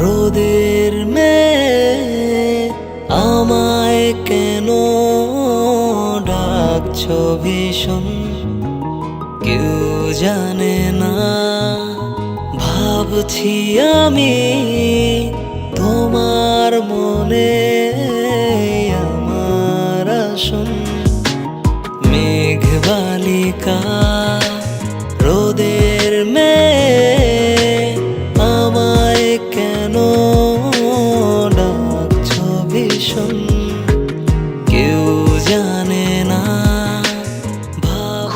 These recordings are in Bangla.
রোদের মে আমায় কেন ডাকছ ভীষণ? কেউ জানে না, ভাবছি আমি তোমার মনে আমার আসন। মেঘ বালিকা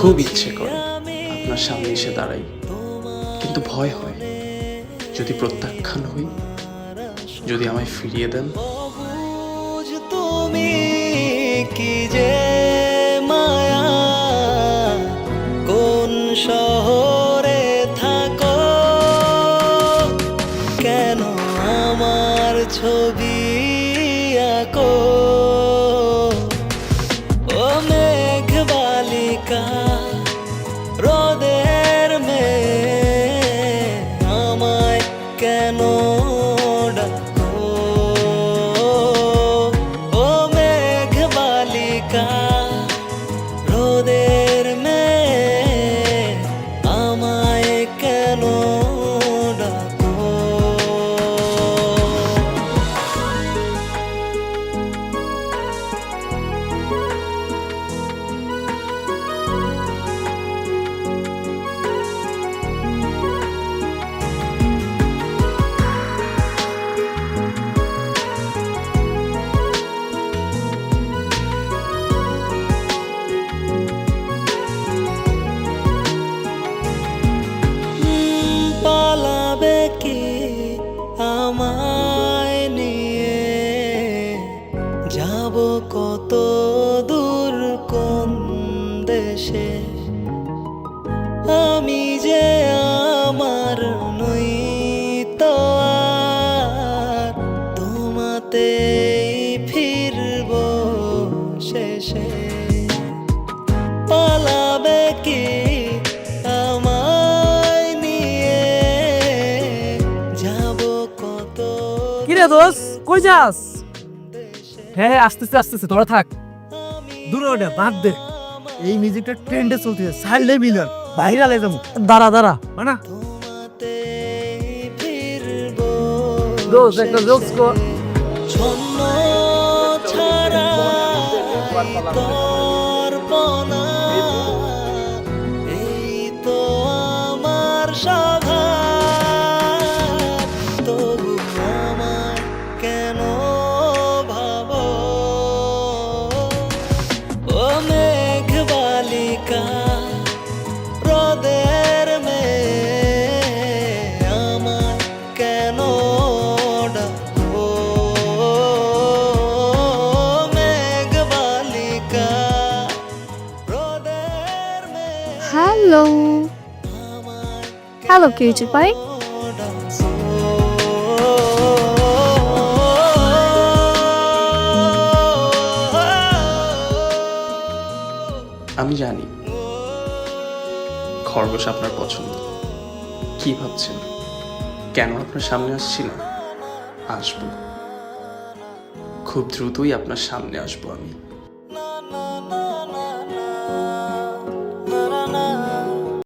খুব ইচ্ছে করে আপনার সামনে এসে দাঁড়াই। কিন্তু ভয় হয়। যদি প্রত্যাখ্যান হই, যদি আমায় ফিরিয়ে দেন। তুমি কি যে মায়া? কোন শহরে থাকো? কেন আমার ছবি আঁকো? যাব কত দূর কোন দেশে? আমি যে আমার নই তো আর তোমাতেই ফিরব শেষে। পালাবে কি আমায় নিয়ে? যাব কত কিরে দোষ কই যাস? হ্যাঁ হ্যাঁ আসতেছে আসতেছে তোরা থাক। দূরে ওটা বাদ দে। এই মিউজিকটা ট্রেন্ডে চলতেছে সাইলে মিলার ভাইরালে যাব। দাঁড়া দাঁড়া। মানা। ফিরব দোষ একটা জোকস কর ছন্ন ছাড়া হ্যালো হ্যালো কিউটি পাই আমি জানি খরগোশ আপনার পছন্দ। কি ভাবছেন? কেন আপনার সামনে আসছি না? আসব। খুব দ্রুতই আপনার সামনে আসব আমি।